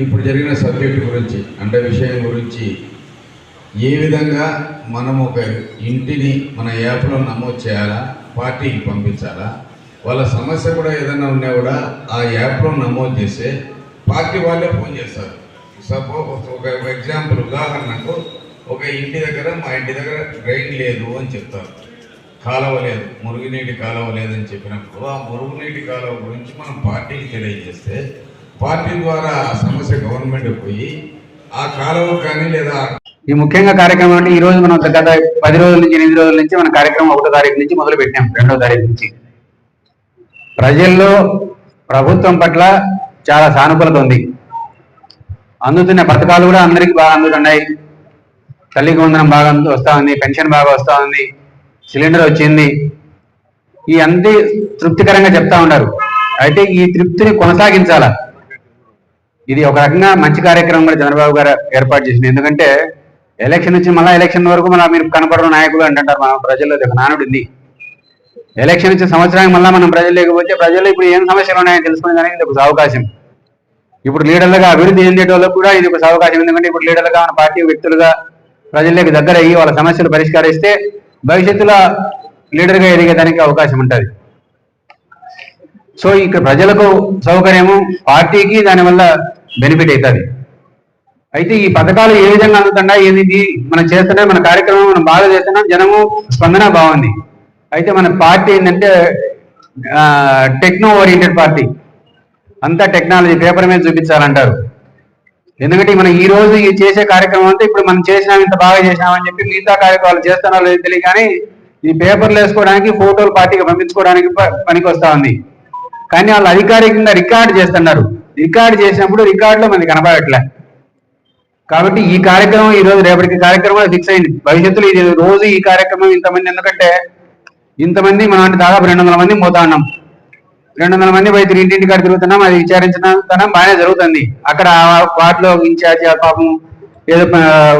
ఇప్పుడు జరిగిన సబ్జెక్టు గురించి అంటే విషయం గురించి ఏ విధంగా మనం ఒక ఇంటిని మన యాప్లో నమోదు చేయాలా పార్టీకి పంపించాలా వాళ్ళ సమస్య కూడా ఏదైనా ఉన్నా కూడా ఆ యాప్లో నమోదు చేస్తే పార్టీ వాళ్ళే ఫోన్ చేస్తారు. సపోజ్ ఒక ఎగ్జాంపుల్ ఉదాహరణకు ఒక ఇంటి దగ్గర మా ఇంటి దగ్గర డ్రైన్ లేదు అని చెప్తారు. కాలువ లేదు మురుగునీటి కాలువ లేదని చెప్పినప్పుడు ఆ మురుగునీటి కాలువ గురించి మనం పార్టీకి తెలియజేస్తే పార్టీ ద్వారా ఆ సమస్య గవర్నమెంట్ పోయి ఆ కాలం కానీ లేదా ఈ ముఖ్యంగా కార్యక్రమం అంటే ఈ రోజు మనం గత పది రోజుల నుంచి ఎనిమిది రోజుల నుంచి మన కార్యక్రమం ఒకటో తారీఖు నుంచి మొదలు పెట్టాం రెండో తారీఖు నుంచి. ప్రజల్లో ప్రభుత్వం పట్ల చాలా సానుకూలత ఉంది. అందుతున్న పథకాలు కూడా అందరికీ బాగా అందుతున్నాయి. తల్లికి వందనం బాగా వస్తూ ఉంది పెన్షన్ బాగా వస్తూ ఉంది సిలిండర్ వచ్చింది. ఈ అన్ని తృప్తికరంగా చెప్తా ఉన్నారు. అయితే ఈ తృప్తిని కొనసాగించాలా? ఇది ఒక రకంగా మంచి కార్యక్రమం కూడా చంద్రబాబు గారు ఏర్పాటు చేసింది. ఎందుకంటే ఎలక్షన్ నుంచి మళ్ళీ ఎలక్షన్ వరకు మళ్ళీ మీరు కనపడడం నాయకులు అంటుంటారు మన ప్రజల్లో ఒక నానుడు ఉంది ఎలక్షన్ ఇచ్చిన సంవత్సరానికి మళ్ళీ మనం ప్రజలు లేకపోతే ప్రజల్లో ఇప్పుడు ఏం సమస్యలు ఉన్నాయో తెలుసుకునేదానికి ఇది ఒక అవకాశం ఇప్పుడు లీడర్లుగా అభివృద్ధి చెందేటోళ్ళకు కూడా ఇది ఒక అవకాశం ఎందుకంటే ఇప్పుడు లీడర్లుగా మన పార్టీ వ్యక్తులుగా ప్రజల్లోకి దగ్గర అయ్యి వాళ్ళ సమస్యలు పరిష్కరిస్తే భవిష్యత్తులో లీడర్గా ఎదిగేదానికి అవకాశం ఉంటుంది. సో ఇక్కడ ప్రజలకు సౌకర్యము పార్టీకి దానివల్ల బెనిఫిట్ అవుతుంది. అయితే ఈ పథకాలు ఏ విధంగా అందుతున్నాయి ఏంది ఇది మనం చేస్తున్నా మన కార్యక్రమం మనం బాగా చేస్తున్నాం జనము స్పందన బాగుంది. అయితే మన పార్టీ ఏంటంటే టెక్నో ఓరియంటెడ్ పార్టీ. అంతా టెక్నాలజీ పేపర్ మీద చూపించాలంటారు. ఎందుకంటే మనం ఈ రోజు ఈ చేసే కార్యక్రమం అంతా ఇప్పుడు మనం చేసినాం ఇంత బాగా చేసినామని చెప్పి మిగతా కార్యక్రమాలు చేస్తున్నారో లేదో తెలియదు కానీ ఈ పేపర్లు వేసుకోవడానికి ఫోటోలు పార్టీకి పంపించుకోవడానికి ప- పనికి వస్తా ఉంది. కానీ వాళ్ళు అధికారికంగా రికార్డు చేస్తున్నారు. రికార్డు చేసినప్పుడు రికార్డులో మనకి కనపడట్లే. కాబట్టి ఈ కార్యక్రమం ఈ రోజు రేపటికి కార్యక్రమం ఫిక్స్ అయింది. భవిష్యత్తులో ఇది రోజు ఈ కార్యక్రమం ఇంతమంది ఎందుకంటే ఇంతమంది మనం అంటే దాదాపు రెండు వందల మంది పోతా ఉన్నాం. రెండు వందల మంది పోయి తిరిగి ఇంటింటి కాడ తిరుగుతున్నాం అది విచారించడం బాగానే జరుగుతుంది. అక్కడ వాటిలో ఇన్ఛార్జ్ పాపం ఏదో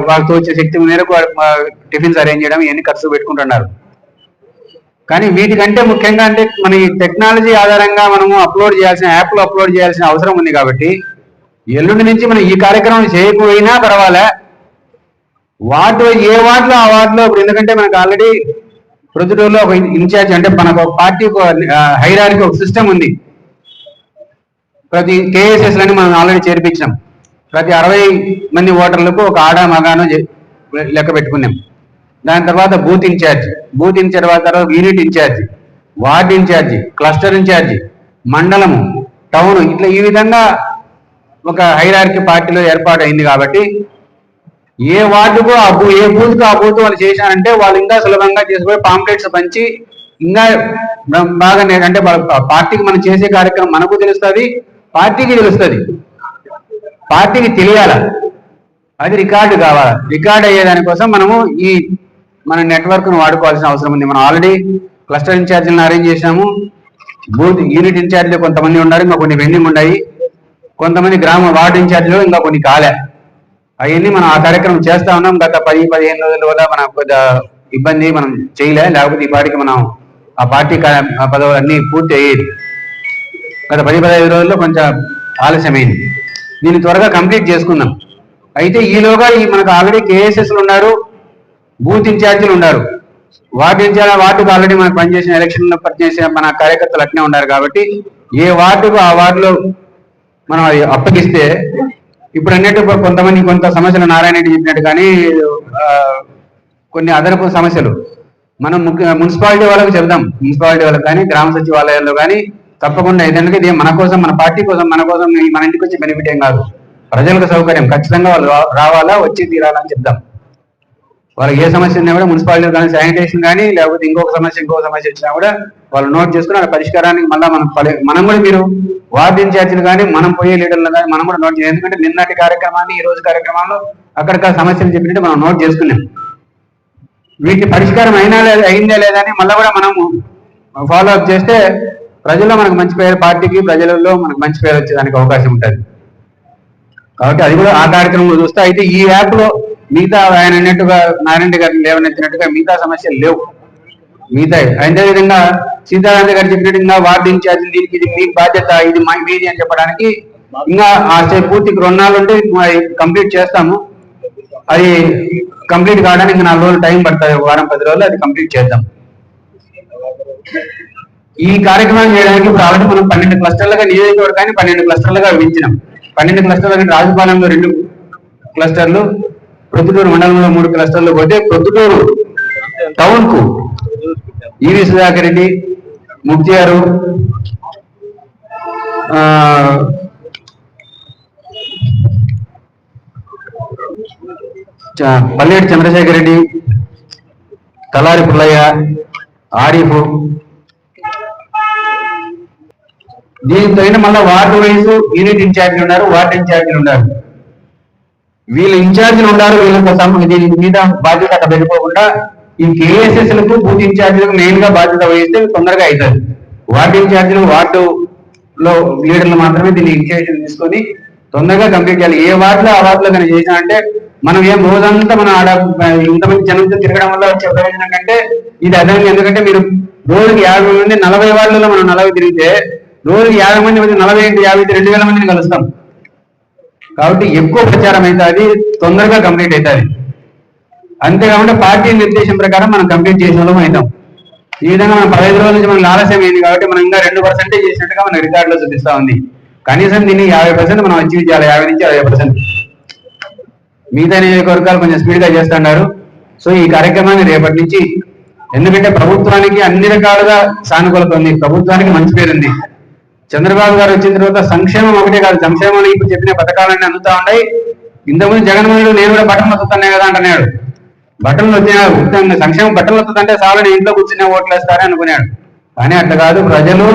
వాళ్ళతో వచ్చే శక్తి మేరకు టిఫిన్స్ అరేంజ్ చేయడం ఇవన్నీ ఖర్చు పెట్టుకుంటున్నారు. కానీ వీటికంటే ముఖ్యంగా అంటే మన ఈ టెక్నాలజీ ఆధారంగా మనము అప్లోడ్ చేయాల్సిన యాప్లో అప్లోడ్ చేయాల్సిన అవసరం ఉంది కాబట్టి ఎల్లుండి నుంచి మనం ఈ కార్యక్రమం చేయకపోయినా పర్వాలే. వార్డు ఏ వార్డులో ఆ వార్డులో ఇప్పుడు ఎందుకంటే మనకు ఆల్రెడీ ప్రొద్దుటూరులో ఒక ఇన్ఛార్జ్ అంటే మనకు ఒక పార్టీ హైరానికి ఒక సిస్టమ్ ఉంది. ప్రతి కేఎస్ఎస్ లని మనం ఆల్రెడీ చేర్పించాం ప్రతి అరవై మంది ఓటర్లకు ఒక ఆడ మగాను లెక్క పెట్టుకున్నాం. దాని తర్వాత బూత్ ఇన్ఛార్జ్ బూత్ ఇన్ఛార్జ్ తర్వాత unit incharge ward incharge cluster incharge మండలము టౌన్. ఇట్లా ఈ విధంగా ఒక హైరార్కి పార్టీలో ఏర్పాటు అయింది కాబట్టి ఏ వార్డుకు ఆ బూ ఏ బూత్కు ఆ బూత్ వాళ్ళు చేశారంటే వాళ్ళు ఇంకా సులభంగా చేసుకుని పాంప్లెట్స్ పంచి ఇంకా బాగా అంటే పార్టీకి మనం చేసే కార్యక్రమం మనకు తెలుస్తుంది పార్టీకి తెలుస్తుంది. పార్టీకి తెలియాల. అది రికార్డు కావాలి. రికార్డ్ అయ్యేదానికోసం మనము ఈ మన నెట్వర్క్ను వాడుకోవాల్సిన అవసరం ఉంది. మనం ఆల్రెడీ క్లస్టర్ ఇన్ఛార్జీలను అరేంజ్ చేసినాము బూత్ యూనిట్ ఇన్ఛార్జీలు కొంతమంది ఉన్నారు. ఇంకా కొన్ని పెండింగ్ ఉన్నాయి. కొంతమంది గ్రామ వార్డు ఇన్ఛార్జీలు ఇంకా కొన్ని కాలే. అవన్నీ మనం ఆ కార్యక్రమం చేస్తా ఉన్నాం. గత పది పదిహేను రోజుల వల్ల మనం కొద్దిగా ఇబ్బంది మనం చేయలే. లేకపోతే ఈ పార్టీకి మనం ఆ పార్టీ ఆ పదవులు అన్ని పూర్తి అయ్యేది. గత పది పదహైదు రోజుల్లో కొంచెం ఆలస్యమైంది. దీన్ని త్వరగా కంప్లీట్ చేసుకుందాం. అయితే ఈలోగా ఈ మనకు ఆల్రెడీ కేఎస్ఎస్లు ఉన్నారు. బూత్ ఇన్ఛార్జీలు ఉన్నారు. వార్డు ఇన్ఛార్జ్ వార్డుకు ఆల్రెడీ మనకు పనిచేసిన ఎలక్షన్ పనిచేసిన మన కార్యకర్తలు అట్నే ఉన్నారు కాబట్టి ఏ వార్డుకు ఆ వార్డులో మనం అప్పగిస్తే ఇప్పుడు అన్నట్టు కొంతమంది కొంత సమస్యలు నారాయణ రెడ్డి చెప్పినట్టు కానీ కొన్ని అదనపు సమస్యలు. మనం ముఖ్య మున్సిపాలిటీ వాళ్ళకి చెప్దాం మున్సిపాలిటీ వాళ్ళకి కానీ గ్రామ సచివాలయాల్లో కానీ తప్పకుండా ఎందుకంటే ఇది మన కోసం మన పార్టీ కోసం మన కోసం మన ఇంటికి వచ్చి బెనిఫిట్ ఏం కాదు. ప్రజలకు సౌకర్యం. ఖచ్చితంగా వాళ్ళు రావాలా వచ్చి తీరాలని చెప్దాం. వాళ్ళకి ఏ సమస్య ఉన్నా కూడా మున్సిపాలిటీ కానీ శానిటేషన్ కానీ లేకపోతే ఇంకొక సమస్య ఇంకొక సమస్య వచ్చినా కూడా వాళ్ళు నోట్ చేసుకుని ఆ పరిష్కారానికి మళ్ళీ మనం పలే- మనం కూడా మీరు వార్డు ఇన్ఛార్జీలు కానీ మనం పోయే లీడర్లు కానీ మనం కూడా నోట్ చేయాలి. ఎందుకంటే నిన్నటి కార్యక్రమాన్ని ఈ రోజు కార్యక్రమాల్లో అక్కడక్కడ సమస్యలు చెప్పినట్టు మనం నోట్ చేసుకున్నాం. వీటి పరిష్కారం అయినా లేదా అయిందా లేదా అని మళ్ళీ కూడా మనము ఫాలో అప్ చేస్తే ప్రజల్లో మనకు మంచి పేరు పార్టీకి ప్రజలలో మనకు మంచి పేరు వచ్చేదానికి అవకాశం ఉంటుంది. కాబట్టి అది కూడా ఆ కార్యక్రమంలో చూస్తే అయితే ఈ యాప్లో మిగతా ఆయన అన్నట్టుగా నారాయణ గారిని లేవనెత్తినట్టుగా మిగతా సమస్యలు లేవు. మిగతా అదే విధంగా సీతారామ గారు చెప్పినట్టుగా వార్డు ఇన్ఛార్జ్ దీనికి ఇది మీ బాధ్యత ఇది మా మీది అని చెప్పడానికి ఇంకా ఆ స్టెప్ పూర్తికి రుణాలు ఉంటే కంప్లీట్ చేస్తాము. అది కంప్లీట్ కావడానికి నాలుగు రోజులు టైం పడుతుంది. వారం పది రోజులు అది కంప్లీట్ చేద్దాం. ఈ కార్యక్రమం చేయడానికి ఇప్పుడు ఆల్రెడీ మనం పన్నెండు క్లస్టర్లుగా నియోజకవర్గాన్ని పన్నెండు క్లస్టర్లుగా విభజించినాం. పన్నెండు క్లస్టర్లు అంటే రెండు క్లస్టర్లు ప్రొద్దుటూరు మండలంలో మూడు క్లస్టర్లు పోతే ప్రొద్దుటూరు టౌన్కు ఈవి సుధాకర్ రెడ్డి ముక్తియారు ఆ, చ- చంద్రశేఖర్ రెడ్డి తలారి పుల్లయ్య ఆరిఫ్ దీంతో తగిన మళ్ళీ వార్డు వైజ్ యూనిట్ ఇన్ఛార్జీలు ఉన్నారు వార్డు ఇన్ఛార్జీలు ఉన్నారు. వీళ్ళు ఇన్ఛార్జీలు ఉన్నారు వీళ్ళకి దీని మీద బాధ్యత అక్కడ పెట్టుకోకుండా ఈ కేఎస్ఎస్లకు బూత్ ఇన్ఛార్జీలకు మెయిన్గా బాధ్యత వహిస్తే తొందరగా అవుతుంది. వార్డు ఇన్ఛార్జీలు వార్డు లో లీడర్లు మాత్రమే దీన్ని ఇన్ఛార్జీలు తీసుకొని తొందరగా కంప్లీట్ చేయాలి. ఏ వార్డులో ఆ వార్డులో కానీ చేసినా అంటే మనం ఏం రోజంతా మనం ఆడ ఇంతమంది జనంతో తిరగడం వల్ల వచ్చే ప్రయోజనం కంటే ఇది అదే ఎందుకంటే మీరు రోజుకి యాభై మంది నలభై వార్డులలో మనం నలభై తిరిగితే రోజుకి యాభై మంది నలభై యాభై రెండు వేల మందిని కలుస్తాం. కాబట్టి ఎక్కువ ప్రచారం అవుతుంది తొందరగా కంప్లీట్ అవుతుంది. అంతేకాకుండా పార్టీ నిర్దేశం ప్రకారం మనం కంప్లీట్ చేసిన వాళ్ళం అవుతాం. ఈ విధంగా మనం పదహైదు రోజుల నుంచి మనకు ఆలస్యం అయింది కాబట్టి మనం ఇంకా రెండు పర్సెంటే చేసినట్టుగా మన రికార్డులో చూపిస్తా ఉంది. కనీసం దీన్ని యాభై పర్సెంట్ మనం అచీవ్ చేయాలి యాభై నుంచి అరవై పర్సెంట్ మిగతా నియోజకవర్గాలు కొంచెం స్పీడ్గా చేస్తున్నారు. సో ఈ కార్యక్రమాన్ని రేపటి నుంచి ఎందుకంటే ప్రభుత్వానికి అన్ని రకాలుగా సానుకూలత ఉంది. ప్రభుత్వానికి మంచి పేరు ఉంది చంద్రబాబు గారు వచ్చిన తర్వాత సంక్షేమం ఒకటే కాదు సంక్షేమం ఇప్పుడు చెప్పిన పథకాలన్నీ అందుతా ఉన్నాయి. ఇంతకుముందు జగన్మోహన్ నేను కూడా బట్టలు వస్తున్నాయి కదా అంటున్నాడు. బట్టలు వచ్చినాడు సంక్షేమం బట్టలు వస్తుందంటే చాలని ఇంట్లో కూర్చునే ఓట్లు వేస్తారని అనుకున్నాడు. కానీ అట్లా కాదు ప్రజలు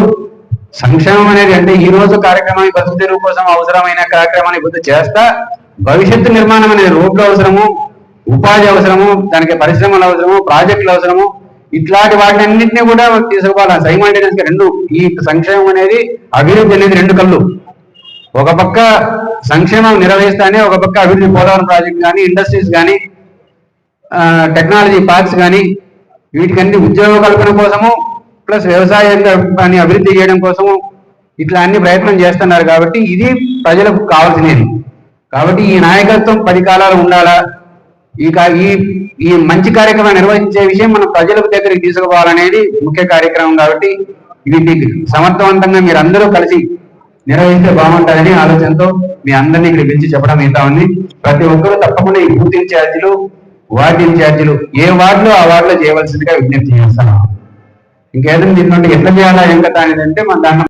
సంక్షేమం అనేది అంటే ఈ రోజు కార్యక్రమాన్ని బతుకు తెరువు కోసం అవసరమైన కార్యక్రమాన్ని గుర్తు చేస్తా. భవిష్యత్తు నిర్మాణం అనేది రోడ్లు అవసరము ఉపాధి అవసరము దానికి పరిశ్రమలు అవసరము ప్రాజెక్టులు అవసరము ఇట్లాంటి వాటినన్నింటినీ కూడా తీసుకోవాలి సైమాంటేనియస్గా రెండు ఈ సంక్షేమం అనేది అభివృద్ధి అనేది రెండు కళ్ళు. ఒక పక్క సంక్షేమం నిర్వహిస్తానే ఒక పక్క అభివృద్ధి పోలవరం ప్రాజెక్ట్ కానీ ఇండస్ట్రీస్ కానీ టెక్నాలజీ పార్క్స్ కానీ వీటికన్నీ ఉద్యోగ కల్పన కోసము ప్లస్ వ్యవసాయాన్ని అభివృద్ధి చేయడం కోసము ఇట్లా అన్ని ప్రయత్నం చేస్తున్నారు కాబట్టి ఇది ప్రజలకు కావాల్సినది. కాబట్టి ఈ నాయకత్వం పది కాలాలు ఉండాలా? ఇక ఈ ఈ మంచి కార్యక్రమం నిర్వహించే విషయం మన ప్రజలకు దగ్గరికి తీసుకుపోవాలనేది ముఖ్య కార్యక్రమం కాబట్టి ఇది సమర్థవంతంగా మీరు అందరూ కలిసి నిర్వహిస్తే బాగుంటుందని ఆలోచనతో మీ అందరినీ ఇక్కడ పిలిచి చెప్పడం మిగతా ఉంది. ప్రతి ఒక్కరూ తప్పకుండా ఈ బూత్ ఇన్ఛార్జీలు వార్డు ఇన్ఛార్జీలు ఏ వార్డులో ఆ వార్డులో చేయవలసిందిగా విజ్ఞప్తి చేస్తాను ఇంకేదైనా దీంట్లో ఎట్లా చేయాలా ఏం కదా అనేది అంటే మన దాంట్లో